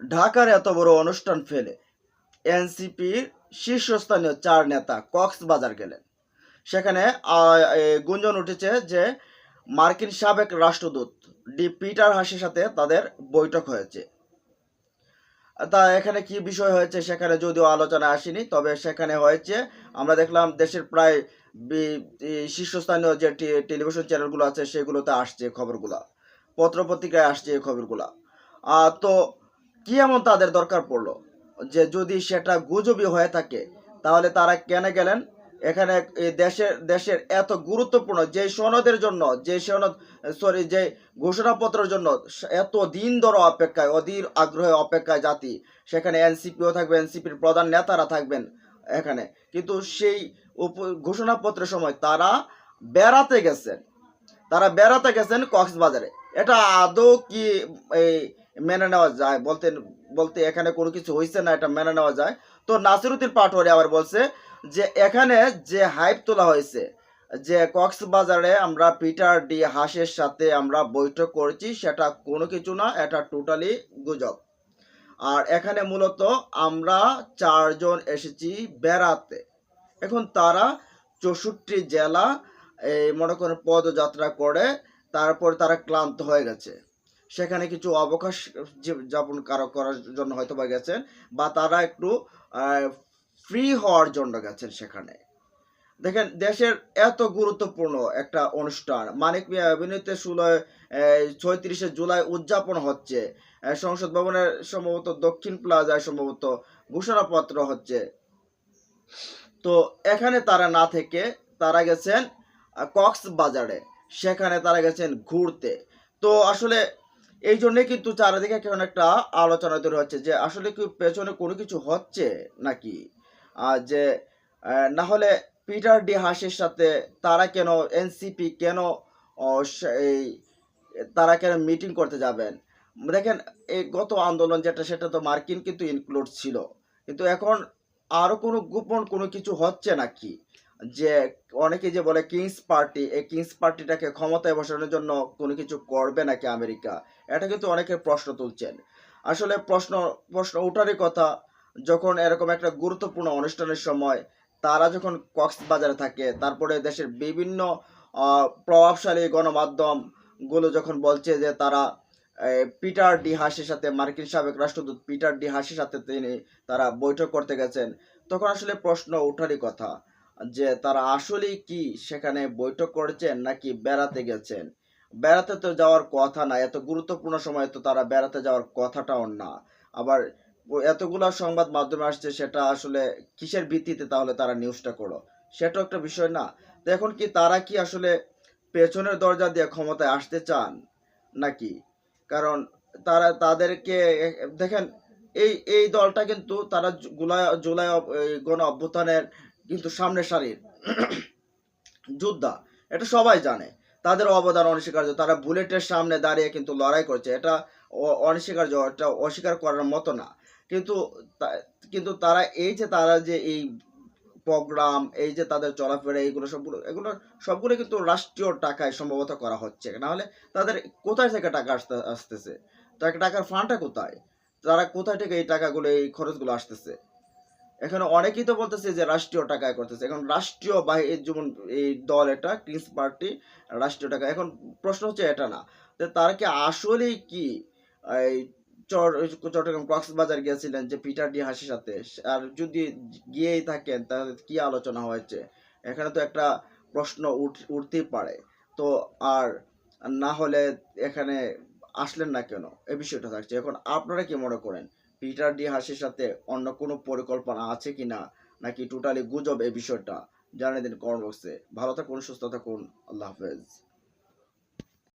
ঢাকার এত বড় অনুষ্ঠান ফেলে। এনসিপির শীর্ষস্থানীয় চার নেতা কক্সবাজার গেলেন। সেখানে গুঞ্জন উঠেছে যে মার্কিন সাবেক রাষ্ট্রদূত ডি পিটার হাসের সাথে তাদের বৈঠক হয়েছে। তা এখানে কি বিষয় হয়েছে সেখানে যদিও আলোচনা আসেনি, তবে সেখানে হয়েছে, আমরা দেখলাম দেশের প্রায় শীর্ষস্থানীয় যে টেলিভিশন চ্যানেলগুলো আছে সেগুলোতে আসছে খবরগুলা। পত্রপত্রিকায় আসছে এই খবরগুলা। তো কি এমন তাদের দরকার পড়ল? যে যদি সেটা গুজবই হয়ে থাকে, তাহলে তারা কেন গেলেন? এখানে দেশের দেশের এত গুরুত্বপূর্ণ যে সনদের জন্য, যে সনদ সরি যে ঘোষণাপত্রের জন্য এত দিন ধরে অপেক্ষায়, অধীর আগ্রহে অপেক্ষায় জাতি, সেখানে এনসিপিও থাকবে, এনসিপির প্রধান নেতারা থাকবেন এখানে। কিন্তু সেই ঘোষণাপত্রের সময় তারা বেড়াতে গেছেন। তারা বেড়াতে গেছেন কক্সবাজারে। এটা আদৌ কি, এই মেনে নেওয়া যায়? বলতে বলতে এখানে কোনো কিছু হয়েছে না, এটা মেনে নেওয়া যায়? তো নাসিরুদ্দিন পাটোয়ারি আবার বলছে যে, এখানে যে হাইপ তোলা হয়েছে, যে কক্সবাজারে আমরা পিটার ডি হাসের সাথে আমরা বৈঠক করেছি, সেটা কোনো কিছু না, এটা টোটালি গুজব। আর এখানে মূলত আমরা চারজন এসেছি বেড়াতে। এখন তারা চৌষট্টি জেলা, এই মনে করেন পদযাত্রা করে তারপর তারা ক্লান্ত হয়ে গেছে। সেখানে কিছু অবকাশ যাপন কারও করার জন্য হয়তো বা গেছেন বা তারা একটু ফ্রি হওয়ার জন্য গেছেন সেখানে। দেখেন, দেশের এত গুরুত্বপূর্ণ একটা অনুষ্ঠান, মানিক মিয়া অভিনীত ষোলো ছয়ত্রিশে জুলাই উদযাপন হচ্ছে। সংসদ ভবনের সম্ভবত দক্ষিণ প্লাজায় সম্ভবত ঘোষণাপত্র হচ্ছে। তো এখানে তারা না থেকে তারা গেছেন কক্সবাজারে। সেখানে তারা গেছেন ঘুরতে। তো আসলে এই জন্যে কিন্তু চারিদিকে কেমন একটা আলোচনা তৈরি হচ্ছে যে, আসলে কি পেছনে কোনো কিছু হচ্ছে নাকি? আর যে না হলে পিটার ডি হাসের সাথে তারা কেন, এনসিপি কেন এই, তারা কেন মিটিং করতে যাবেন? দেখেন, এই গত আন্দোলন যেটা, সেটা তো মার্কিন কিন্তু ইনক্লুড ছিল। কিন্তু এখন আরও কোনো গোপন কোনো কিছু হচ্ছে নাকি? যে অনেকে যে বলে কিংস পার্টি, এই কিংস পার্টিটাকে ক্ষমতায় বসানোর জন্য কোনো কিছু করবে নাকি আমেরিকা? এটা কিন্তু অনেকে প্রশ্ন তুলছেন। আসলে প্রশ্ন প্রশ্ন ওঠারই কথা, যখন এরকম একটা গুরুত্বপূর্ণ অনুষ্ঠানের সময় তারা যখন কক্সবাজারে থাকে, তারপরে দেশের বিভিন্ন প্রভাবশালী গণমাধ্যমগুলো যখন বলছে যে তারা পিটার ডি হাসির সাথে, মার্কিন সাবেক রাষ্ট্রদূত পিটার ডি হাসির সাথে তিনি তারা বৈঠক করতে গেছেন, তখন আসলে প্রশ্ন ওঠারই কথা। যে তারা আসলেই কি সেখানে বৈঠক করেছেন নাকি বেড়াতে গেছেন? বেড়াতে তো যাওয়ার কথা না, এত গুরুত্বপূর্ণ সময় তো তারা বেড়াতে যাওয়ার কথাটাও না। আবার এতগুলা সংবাদ মাধ্যমে আসছে, সেটা আসলে কিসের ভিত্তিতে তাহলে তারা নিউজটা করো সেটাও একটা বিষয় না। তো এখন কি তারা কি আসলে পেছনের দরজা দিয়ে ক্ষমতায় আসতে চান নাকি? কারণ তারা, তাদেরকে দেখেন, এই এই দলটা কিন্তু তারা জুলাই এই গণ অভ্যুত্থানের কিন্তু সামনের সারির যোদ্ধা, এটা সবাই জানে, তাদের অবদান অনস্বীকার্য, তারা বুলেটের সামনে দাঁড়িয়ে কিন্তু লড়াই করছে, এটা অনস্বীকার্য, এটা অস্বীকার করার মতো না, কিন্তু কিন্তু তারা এই যে তারা যে এই প্রোগ্রাম, এই যে তাদের চলাফেরা, এইগুলো সবগুলো, এগুলো সবগুলো কিন্তু রাষ্ট্রীয় টাকায় সম্ভবত করা হচ্ছে না হলে তাদের কোথায় থেকে টাকা আসতে, আসতেছে? টাকা টাকার ফান্ডটা কোথায়? তারা কোথায় থেকে এই টাকাগুলো, এই খরচগুলো আসতেছে? এখানে অনেকেই তো বলতেছে যে রাষ্ট্রীয় টাকায় করতেছে। এখন রাষ্ট্রীয় বাহিনী যেমন এই দল এটা কিংস পার্টি রাষ্ট্রীয় টাকা, এখন প্রশ্ন হচ্ছে এটা না। তারা কি আসলেই কি, এই চট্টগ্রাম কক্সবাজার গিয়েছিলেন যে পিটার ডি হাসির সাথে? আর যদি গিয়েই থাকেন, তাহলে কি আলোচনা হয়েছে? এখানে তো একটা প্রশ্ন উঠ- উঠতেই পারে। তো আর না হলে এখানে আসলেন না কেন? এই বিষয়টা থাকছে। এখন আপনারা কি মনে করেন? পিটার ডি হাসির সাথে অন্য কোনো পরিকল্পনা আছে কিনা নাকি টোটালি গুজব এই বিষয়টা? জানিয়ে দিন কমেন্ট বক্সে ভালো থাকুন, সুস্থ থাকুন। আল্লাহ হাফেজ।